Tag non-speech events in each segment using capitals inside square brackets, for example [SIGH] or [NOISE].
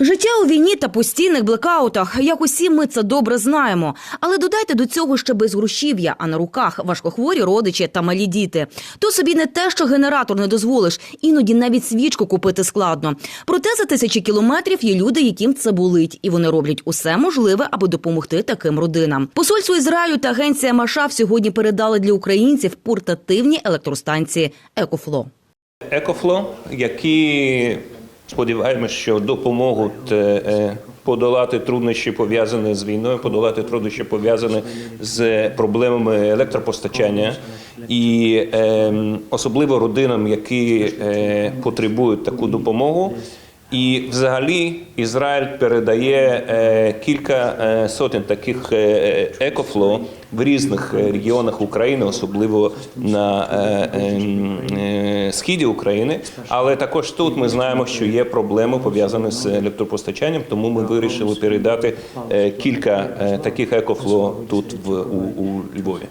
Життя у війні та постійних блекаутах, як усі ми це добре знаємо. Але додайте до цього ще безгрушів'я, а на руках важкохворі родичі та малі діти. То собі не те, що генератор не дозволиш, іноді навіть свічку купити складно. Проте за тисячі кілометрів є люди, яким це болить, і вони роблять усе можливе, аби допомогти таким родинам. Посольство Ізраїлю та агенція Машав сьогодні передали для українців портативні електростанції Екофло. Екофло, які сподіваємося, що допоможуть е, подолати труднощі пов'язані з війною, подолати труднощі пов'язані з проблемами електропостачання, і е, особливо родинам, які е, потребують таку допомогу. І взагалі Ізраїль передає е, кілька е, сотень таких е, екофло в різних регіонах України, особливо на східі України. Але також тут ми знаємо, що є проблеми пов'язані з електропостачанням, тому ми вирішили передати кілька таких екофло тут в у, у Львові.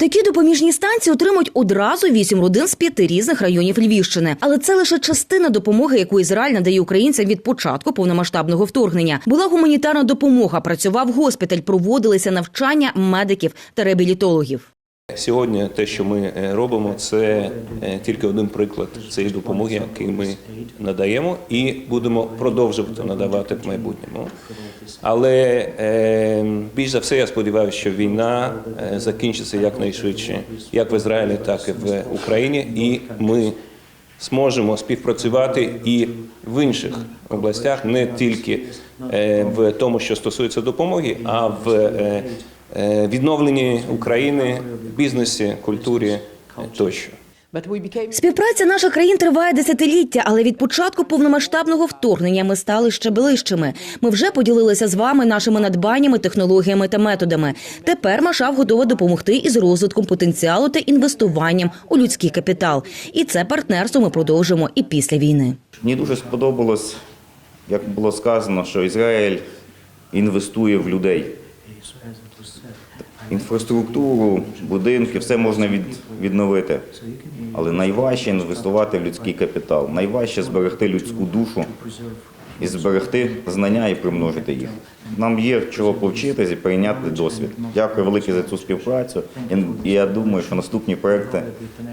Такі допоміжні станції отримують одразу вісім родин з п'яти різних районів Львівщини. Але це лише частина допомоги, яку Ізраїль надає українцям від початку повномасштабного вторгнення. Була гуманітарна допомога, працював госпіталь, проводилися навчання медиків та реабілітологів. Сьогодні те, що ми е, робимо, це е, тільки один приклад цієї допомоги, який ми надаємо, і будемо продовжувати надавати в майбутньому. Але е, більш за все, я сподіваюся, що війна закінчиться якнайшвидше, як в Ізраїлі, так і в Україні, і ми зможемо співпрацювати і в інших областях, не тільки в тому, що стосується допомоги, а в відновленні України, бізнесі, культурі е, тощо. Співпраця наших країн триває десятиліття, але від початку повномасштабного вторгнення ми стали ще ближчими. Ми вже поділилися з вами нашими надбаннями, технологіями та методами. Тепер Машав готова допомогти із розвитком потенціалу та інвестуванням у людський капітал. І це партнерство ми продовжимо і після війни. Мені дуже сподобалось, як було сказано, що Ізраїль інвестує в людей. Інфраструктуру, будинки, все можна від, відновити. Але найважче інвестувати в людський капітал. Найважче зберегти людську душу і зберегти знання і примножити їх. Нам є чого повчитись і прийняти досвід. Дякую велике за цю співпрацю. І- я думаю, що наступні проекти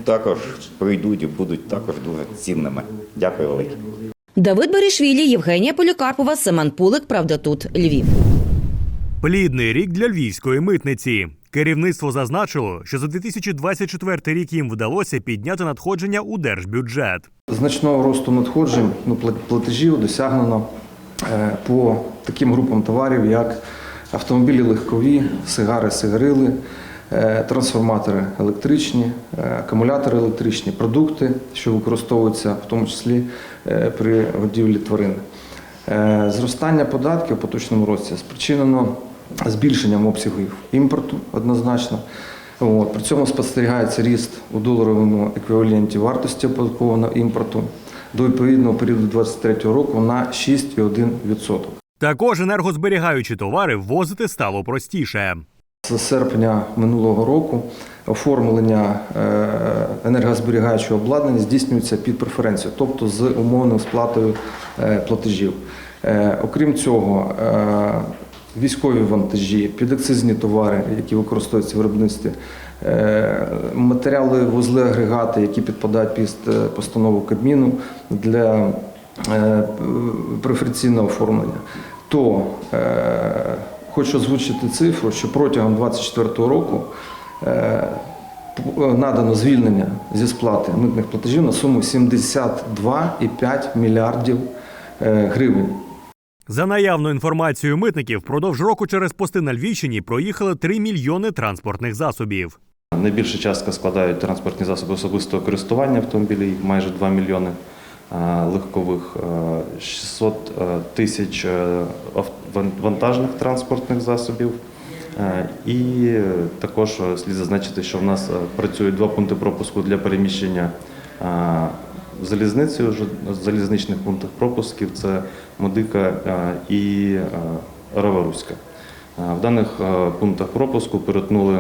також прийдуть і будуть також дуже цінними. Дякую велике. Давид Берішвілі, Євгенія Полікарпова, Семен Пулик. Правда, тут Львів. Плідний рік для львівської митниці. Керівництво зазначило, що за 2024 рік їм вдалося підняти надходження у держбюджет. Значного росту надходжень ну, пла- платежів досягнено е, по таким групам товарів, як автомобілі легкові, сигари, сигарили, е, трансформатори електричні, е, акумулятори електричні, продукти, що використовуються в тому числі при годівлі тварин. Е, Зростання податків у поточному році спричинено збільшенням обсягів імпорту однозначно. От. При цьому спостерігається ріст у доларовому еквіваленті вартості оподаткованого імпорту до відповідного періоду 2023 року на 6,1%. Також енергозберігаючі товари ввозити стало простіше. З серпня минулого року оформлення е, енергозберігаючого обладнання здійснюється під преференцію, тобто з умовною сплатою е, платежів. Е, Окрім цього, військові вантажі, підакцизні товари, які використовуються в виробництві, матеріали, вузли, агрегати, які підпадають під постанову Кабміну для преференційного оформлення, то хочу озвучити цифру, що протягом 2024 року е, надано звільнення зі сплати митних платежів на суму 72,5 мільярдів е, гривень. За наявною інформацією митників, впродовж року через пости на Львівщині проїхали 3 мільйони транспортних засобів. Найбільша частка складають транспортні засоби особистого користування автомобілів, майже 2 мільйони е, легкових, е, 600 е, тисяч е, вантажних транспортних засобів. І також слід зазначити, що в нас працюють два пункти пропуску для переміщення залізницею, залізничних пунктів пропусків це Модика і Раворуська. Е, В даних пунктах пропуску перетнули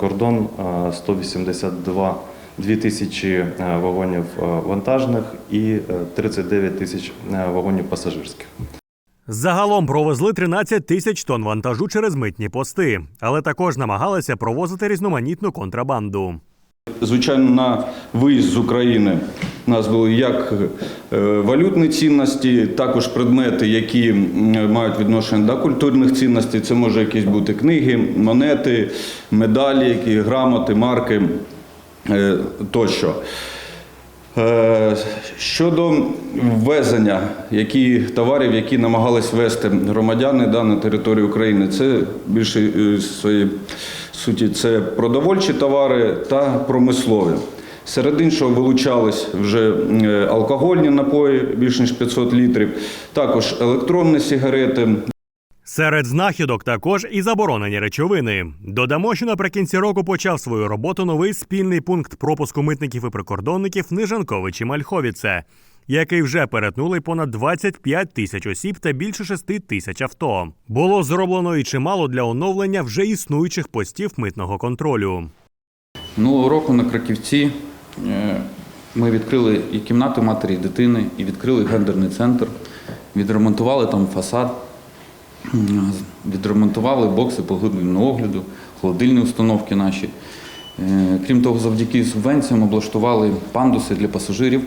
кордон е, 182 2 тисячі е, вагонів е, вантажних і е, 39 тисяч е, вагонів пасажирських. Загалом провезли 13 тисяч тонн вантажу через митні пости, але також намагалися провозити різноманітну контрабанду. Звичайно, на виїзд з України у нас були як валютні цінності, також предмети, які мають відношення до культурних цінностей. Це може якісь бути книги, монети, медалі, які, грамоти, марки тощо. Е, Щодо ввезення які, товарів, які намагались ввести громадяни да, на територію України, це більше е, своєї суті це продовольчі товари та промислові. Серед іншого вилучались вже е, алкогольні напої більш ніж 500 літрів, також електронні сигарети, Серед знахідок також і заборонені речовини. Додамо, що наприкінці року почав свою роботу новий спільний пункт пропуску митників і прикордонників Нижанковичі Мальховіце, який вже перетнули понад 25 тисяч осіб та більше 6 тисяч авто. Було зроблено і чимало для оновлення вже існуючих постів митного контролю. Минулого року на Краківці е, ми відкрили і кімнату матері і дитини, і відкрили гендерний центр, відремонтували там фасад, відремонтували бокси поглибленого огляду, холодильні установки наші. Е, Крім того, завдяки субвенціям облаштували пандуси для пасажирів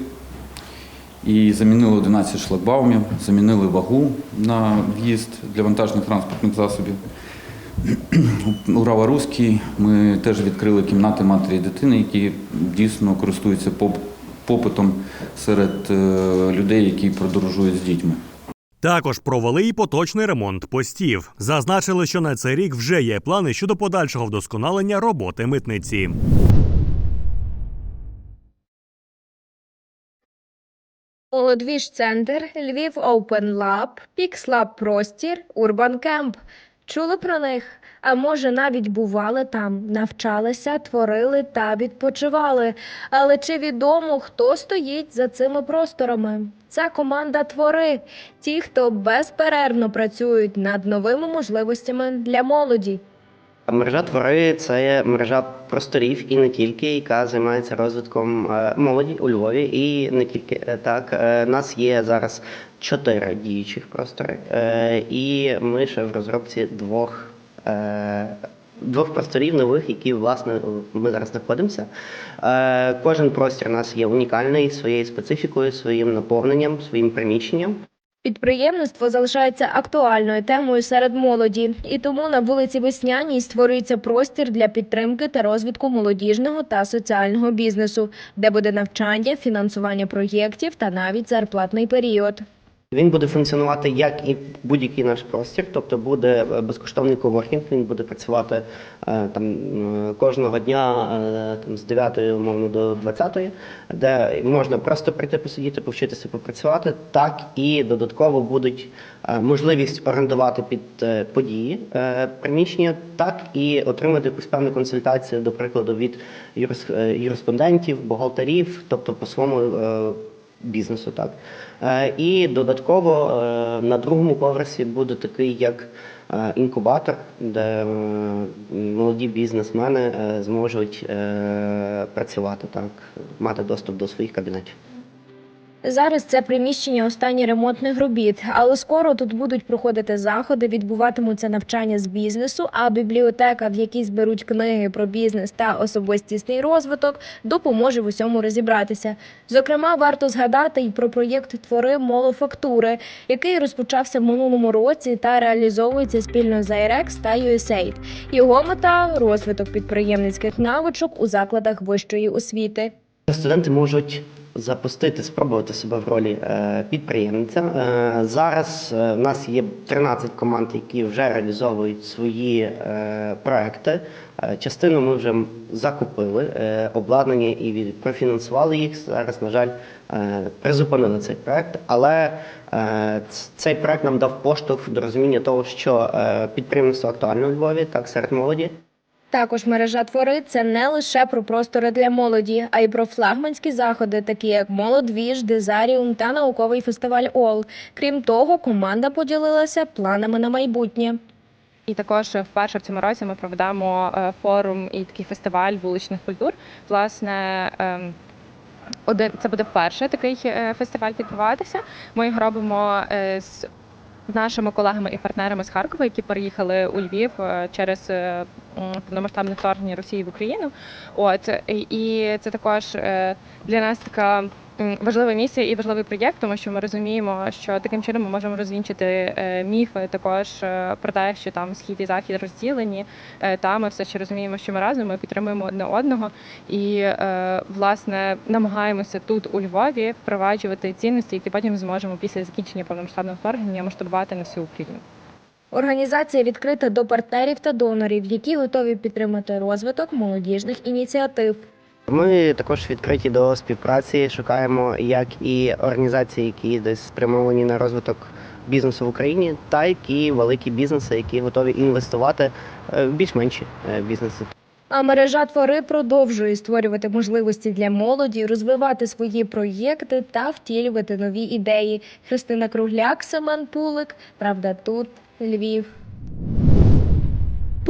і замінили 11 шлагбаумів, замінили вагу на в'їзд для вантажних транспортних засобів. [CLEARS THROAT] У Рава-Руській ми теж відкрили кімнати матері і дитини, які дійсно користуються попитом серед е, людей, які подорожують з дітьми. Також провели і поточний ремонт постів. Зазначили, що на цей рік вже є плани щодо подальшого вдосконалення роботи митниці. Молодвіж центр, Львів Open Lab, Пікслаб Простір, Урбан Кемп. Чули про них? А може навіть бували там, навчалися, творили та відпочивали. Але чи відомо, хто стоїть за цими просторами? Це команда Твори, ті, хто безперервно працюють над новими можливостями для молоді. Мережа твори це мережа просторів і не тільки, яка займається розвитком е, молоді у Львові. І не тільки е, так. Е, Нас є зараз чотири діючих простори, і ми ще в розробці двох. Двох просторів нових, які власне ми зараз знаходимося. Кожен простір у нас є унікальний своєю специфікою, своїм наповненням, своїм приміщенням. Підприємництво залишається актуальною темою серед молоді, і тому на вулиці Весняній створюється простір для підтримки та розвитку молодіжного та соціального бізнесу, де буде навчання, фінансування проєктів та навіть зарплатний період. Він буде функціонувати як і будь-який наш простір, тобто буде е, безкоштовний коворкінг, він буде працювати е, там е, кожного дня там, з 9 умовно до 20, де можна просто прийти посидіти, повчитися попрацювати. Так і додатково будуть можливість орендувати під події приміщення, так і отримати якусь певну консультацію, до прикладу, від юрис- юриспондентів, бухгалтерів, тобто по своєму бізнесу. Так. Е, І додатково е, на другому поверсі буде такий як е, інкубатор, де молоді бізнесмени зможуть працювати, так, мати доступ до своїх кабінетів. Зараз це приміщення останній ремонтних робіт, але скоро тут будуть проходити заходи, відбуватимуться навчання з бізнесу, а бібліотека, в якій зберуть книги про бізнес та особистісний розвиток, допоможе в усьому розібратися. Зокрема, варто згадати і про проєкт Твори молофактури, який розпочався в минулому році та реалізовується спільно з IREX та USAID. Його мета розвиток підприємницьких навичок у закладах вищої освіти. Студенти можуть запустити, спробувати себе в ролі е, підприємця. Е, зараз е, в нас є 13 команд, які вже реалізовують свої проекти. Частину ми вже закупили обладнання і профінансували їх. Зараз, на жаль, призупинили цей проект, але цей проект нам дав поштовх до розуміння того, що підприємництво актуально у Львові, так серед молоді. Також мережа твори це не лише про простори для молоді, а й про флагманські заходи, такі як Молодвіж, Дезаріум та науковий фестиваль ОЛ. Крім того, команда поділилася планами на майбутнє. І також вперше в цьому році ми проведемо е, форум і такий фестиваль вуличних культур. Власне, ем, один це буде вперше такий е, фестиваль відбуватися. Ми його робимо е, з нашими колегами і партнерами з Харкова, які переїхали у Львів е, через е, повномасштабне вторгнення Росії в Україну. От і- це також е, для нас така. Важлива місія і важливий проєкт, тому що ми розуміємо, що таким чином ми можемо розвінчити е, міфи також е, про те, що там схід і захід розділені. Е, Та ми все ще розуміємо, що ми разом ми підтримуємо одне одного і власне намагаємося тут у Львові впроваджувати цінності, які потім зможемо після закінчення повномасштабного вторгнення масштабувати на всю Україну. Організація відкрита до партнерів та донорів, які готові підтримати розвиток молодіжних ініціатив. Ми також відкриті до співпраці, шукаємо як і організації, які десь спрямовані на розвиток бізнесу в Україні, так і великі бізнеси, які готові інвестувати е, в більш менші е, бізнеси. А мережа твори продовжує створювати можливості для молоді, розвивати свої проєкти та втілювати нові ідеї. Христина Кругляк, Семен Пулик. Правда, тут Львів.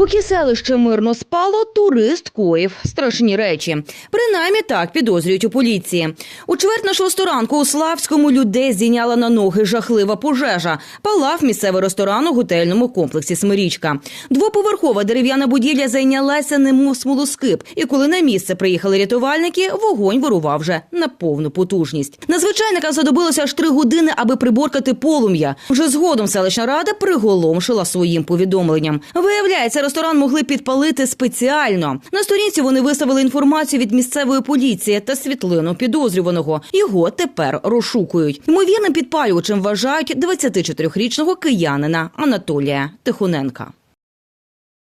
Поки селище мирно спало, турист коїв страшні речі. Принаймні так підозрюють у поліції. У чверть на шосту ранку у Славському людей зійняла на ноги жахлива пожежа. Палав місцевий ресторан у готельному комплексі Смирічка. Двоповерхова дерев'яна будівля зайнялася немов смолоскип. І коли на місце приїхали рятувальники, вогонь вирував вже на повну потужність. Надзвичайникам знадобилося аж три години, аби приборкати полум'я. Вже згодом селищна рада приголомшила своїм повідомленням. Виявляється, ресторан могли підпалити спеціально. На сторінці вони виставили інформацію від місцевої поліції та світлину підозрюваного. Його тепер розшукують. Ймовірним підпалювачем вважають 24-річного киянина Анатолія Тихоненка.